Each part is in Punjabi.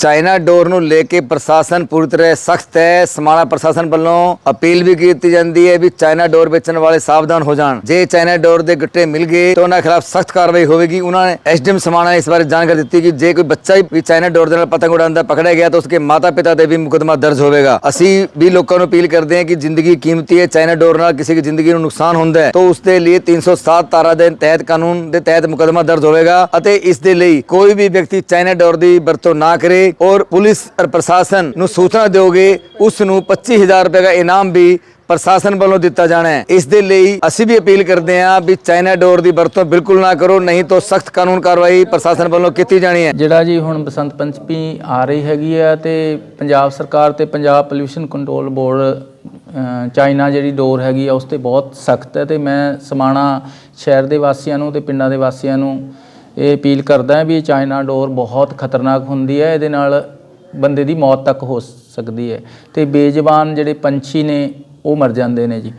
ਚਾਈਨਾ ਡੋਰ ਨੂੰ ਲੈ ਕੇ ਪ੍ਰਸ਼ਾਸਨ ਪੂਰੀ ਤਰ੍ਹਾਂ ਸਖਤ ਹੈ। ਸਮਾਣਾ ਪ੍ਰਸ਼ਾਸਨ ਵੱਲੋਂ ਅਪੀਲ ਵੀ ਕੀਤੀ ਜਾਂਦੀ ਹੈ ਵੀ ਚਾਈਨਾ ਡੋਰ ਵੇਚਣ ਵਾਲੇ ਸਾਵਧਾਨ ਹੋ ਜਾਣ। ਜੇ ਚਾਈਨਾ ਡੋਰ ਦੇ ਗੱਟੇ ਮਿਲ ਗਏ ਤਾਂ ਉਹਨਾਂ ਖਿਲਾਫ ਸਖਤ ਕਾਰਵਾਈ ਹੋਵੇਗੀ। ਉਹਨਾਂ ਨੇ ਐਸਡੀਐਮ ਸਮਾਣਾ ਇਸ ਬਾਰੇ ਜਾਣਕਾਰੀ ਦਿੱਤੀ ਕਿ ਜੇ ਕੋਈ ਬੱਚਾ ਵੀ ਚਾਈਨਾ ਡੋਰ ਦੇ ਨਾਲ ਪਤੰਗ ਉਡਾਉਂਦਾ ਪਕੜਿਆ ਗਿਆ ਤਾਂ ਉਸਕੇ ਮਾਤਾ ਪਿਤਾ ਦੇ ਵੀ ਮੁਕਦਮਾ ਦਰਜ ਹੋਵੇਗਾ। ਅਸੀਂ ਵੀ ਲੋਕਾਂ ਨੂੰ ਅਪੀਲ ਕਰਦੇ ਹਾਂ ਕਿ ਜ਼ਿੰਦਗੀ ਕੀਮਤੀ ਹੈ। ਚਾਈਨਾ ਡੋਰ ਨਾਲ ਕਿਸੇ ਦੀ ਜ਼ਿੰਦਗੀ ਨੂੰ ਨੁਕਸਾਨ ਹੁੰਦਾ ਹੈ ਤਾਂ ਉਸ ਦੇ ਲਈ 307 ਧਾਰਾ ਦੇ ਤਹਿਤ ਕਾਨੂੰਨ ਦੇ ਤਹਿਤ ਮੁਕਦਮਾ ਦਰਜ ਹੋਵੇਗਾ ਅਤੇ ਇਸ ਦੇ ਲਈ ਕੋਈ ਵੀ ਵਿਅਕਤੀ ਚਾਈਨਾ ਡੋਰ ਦੀ ਵਰਤੋਂ ਨਾ ਕਰੇ। ਔਰ ਪੁਲਿਸ ਔਰ ਪ੍ਰਸ਼ਾਸਨ ਨੂੰ ਸੂਚਨਾ ਦਿਓਗੇ ਉਸ ਨੂੰ 25000 ਰੁਪਏ ਦਾ ਇਨਾਮ ਵੀ ਪ੍ਰਸ਼ਾਸਨ ਵੱਲੋਂ ਦਿੱਤਾ ਜਾਣਾ ਹੈ। ਇਸ ਦੇ ਲਈ ਅਸੀਂ ਵੀ ਅਪੀਲ ਕਰਦੇ ਹਾਂ ਵੀ ਚਾਈਨਾ ਡੋਰ ਦੀ ਵਰਤੋਂ ਬਿਲਕੁਲ ਨਾ ਕਰੋ, ਨਹੀਂ ਤਾਂ ਸਖਤ ਕਾਨੂੰਨ ਕਾਰਵਾਈ ਪ੍ਰਸ਼ਾਸਨ ਵੱਲੋਂ ਕੀਤੀ ਜਾਣੀ ਹੈ। ਜਿਹੜਾ ਜੀ ਹੁਣ ਬਸੰਤ ਪੰਚਮੀ ਆ ਰਹੀ ਹੈਗੀ ਆ ਤੇ ਪੰਜਾਬ ਸਰਕਾਰ ਤੇ Punjab pollution control board China ਜਿਹੜੀ ਡੋਰ ਹੈਗੀ ਆ, ਉਸ ਤੇ ਬਹੁਤ ਸਖਤ ਹੈ ਤੇ ਮੈਂ ਸਮਾਣਾ ਸ਼ਹਿਰ ਦੇ ਵਾਸੀਆਂ ਨੂੰ ਤੇ ਪਿੰਡਾਂ ਦੇ ਵਾਸੀਆਂ ਨੂੰ ਇਹ ਅਪੀਲ ਕਰਦਾ ਹਾਂ ਵੀ ਇਹ ਚਾਈਨਾ ਡੋਰ ਬਹੁਤ ਖਤਰਨਾਕ ਹੁੰਦੀ ਹੈ, ਇਹਦੇ ਨਾਲ ਬੰਦੇ ਦੀ ਮੌਤ ਤੱਕ ਹੋ ਸਕਦੀ ਹੈ। ਤੇ ਬੇਜ਼ਬਾਨ ਜਿਹੜੇ ਪੰਛੀ ਨੇ, ਉਹ ਮਰ ਜਾਂਦੇ ਨੇ ਜੀ।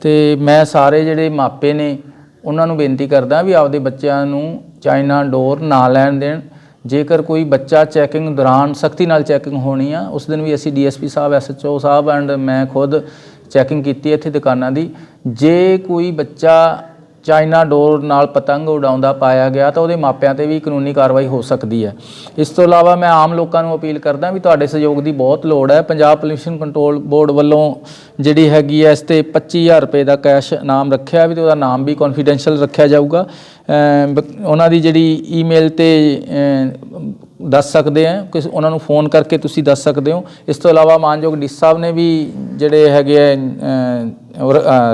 ਤੇ ਮੈਂ ਸਾਰੇ ਜਿਹੜੇ ਮਾਪੇ ਨੇ, ਉਹਨਾਂ ਨੂੰ ਬੇਨਤੀ ਕਰਦਾ ਵੀ ਆਪਦੇ ਬੱਚਿਆਂ ਨੂੰ ਚਾਈਨਾ ਡੋਰ ਨਾ ਲੈਣ ਦੇਣ। ਜੇਕਰ ਕੋਈ ਬੱਚਾ ਚੈਕਿੰਗ ਦੌਰਾਨ ਸਖਤੀ ਨਾਲ ਚੈਕਿੰਗ ਹੋਣੀ ਆ, ਉਸ ਦਿਨ ਵੀ ਅਸੀਂ ਡੀਐਸਪੀ ਸਾਹਿਬ, ਐਸਐਚਓ ਸਾਹਿਬ ਐਂਡ ਮੈਂ ਖੁਦ ਚੈਕਿੰਗ ਕੀਤੀ ਇੱਥੇ ਦੁਕਾਨਾਂ ਦੀ। ਜੇ ਕੋਈ ਬੱਚਾ ਚਾਈਨਾ ਡੋਰ ਨਾਲ ਪਤੰਗ ਉਡਾਉਂਦਾ ਪਾਇਆ ਗਿਆ ਤਾਂ ਉਹਦੇ ਮਾਪਿਆਂ ਤੇ ਵੀ ਕਾਨੂੰਨੀ ਕਾਰਵਾਈ ਹੋ ਸਕਦੀ ਹੈ। ਇਸ ਤੋਂ ਇਲਾਵਾ ਮੈਂ ਆਮ ਲੋਕਾਂ ਨੂੰ ਅਪੀਲ ਕਰਦਾ ਵੀ ਤੁਹਾਡੇ ਸਹਿਯੋਗ ਦੀ ਬਹੁਤ ਲੋੜ ਹੈ। ਪੰਜਾਬ ਪੋਲਿਊਸ਼ਨ ਕੰਟਰੋਲ ਬੋਰਡ ਵੱਲੋਂ ਜਿਹੜੀ ਹੈਗੀ ਹੈ, ਇਸ ਤੇ 25000 ਰੁਪਏ ਦਾ ਕੈਸ਼ ਇਨਾਮ ਰੱਖਿਆ ਵੀ ਤੇ ਉਹਦਾ ਨਾਮ ਵੀ ਕੌਨਫੀਡੈਂਸ਼ੀਅਲ ਰੱਖਿਆ ਜਾਊਗਾ। ਬ- ਉਹਨਾਂ ਦੀ ਜਿਹੜੀ ਈਮੇਲ ਤੇ ਦੱਸ ਸਕਦੇ ਆ ਕਿ ਉਹਨਾਂ ਨੂੰ ਫੋਨ ਕਰਕੇ ਤੁਸੀਂ ਦੱਸ ਸਕਦੇ ਹੋ। ਇਸ ਤੋਂ ਇਲਾਵਾ ਮਾਨਯੋਗ ਡੀ ਸਾਹਿਬ ਨੇ ਵੀ ਜਿਹੜੇ ਹੈਗੇ ਆ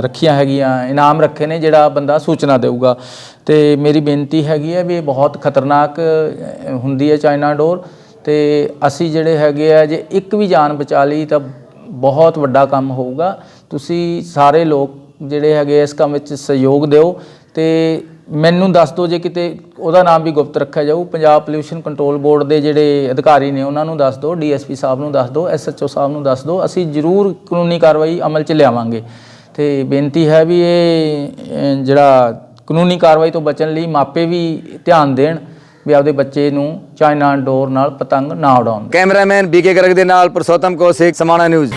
ਰੱਖੀਆਂ ਹੈਗੀਆਂ, ਇਨਾਮ ਰੱਖੇ ਨੇ ਜਿਹੜਾ ਬੰਦਾ ਸੂਚਨਾ ਦੇਊਗਾ। ਤੇ ਮੇਰੀ ਬੇਨਤੀ ਹੈਗੀ ਹੈ ਵੀ ਇਹ ਬਹੁਤ ਖਤਰਨਾਕ ਹੁੰਦੀ ਹੈ ਚਾਈਨਾ ਡੋਰ। ਤੇ ਅਸੀਂ ਜਿਹੜੇ ਹੈਗੇ ਆ, ਜੇ ਇੱਕ ਵੀ ਜਾਨ ਬਚਾ ਲਈ ਤਾਂ ਬਹੁਤ ਵੱਡਾ ਕੰਮ ਹੋਊਗਾ। ਤੁਸੀਂ ਸਾਰੇ ਲੋਕ ਜਿਹੜੇ ਹੈਗੇ ਇਸ ਕੰਮ ਵਿੱਚ ਸਹਿਯੋਗ ਦਿਓ। ਤੇ ਮੈਨੂੰ ਦੱਸ ਦਿਓ ਜੇ ਕਿਤੇ ਉਹਦਾ ਨਾਮ ਵੀ ਗੁਪਤ ਰੱਖਿਆ ਜਾਊ, ਪੰਜਾਬ ਪੋਲਿਊਸ਼ਨ ਕੰਟਰੋਲ ਬੋਰਡ ਦੇ ਜਿਹੜੇ ਅਧਿਕਾਰੀ ਨੇ ਉਹਨਾਂ ਨੂੰ ਦੱਸ ਦਿਓ, ਡੀਐਸਪੀ ਸਾਹਿਬ ਨੂੰ ਦੱਸ ਦਿਓ, ਐਸਐਚਓ ਸਾਹਿਬ ਨੂੰ ਦੱਸ ਦਿਓ, ਅਸੀਂ ਜ਼ਰੂਰ ਕਾਨੂੰਨੀ ਕਾਰਵਾਈ ਅਮਲ 'ਚ ਲਿਆਵਾਂਗੇ। ਤੇ ਬੇਨਤੀ ਹੈ ਵੀ ਇਹ ਜਿਹੜਾ ਕਾਨੂੰਨੀ ਕਾਰਵਾਈ ਤੋਂ ਬਚਣ ਲਈ ਮਾਪੇ ਵੀ ਧਿਆਨ ਦੇਣ ਵੀ ਆਪਦੇ ਬੱਚੇ ਨੂੰ ਚਾਈਨਾ ਡੋਰ ਨਾਲ ਪਤੰਗ ਨਾ ਉਡਾਉਣ। ਕੈਮਰਾਮੈਨ ਬੀਕੇ ਗਰਗ ਦੇ ਨਾਲ ਪੁਰਸ਼ੋਤਮ ਕੌਸ਼ਿਕ, ਸਮਾਣਾ ਨਿਊਜ਼।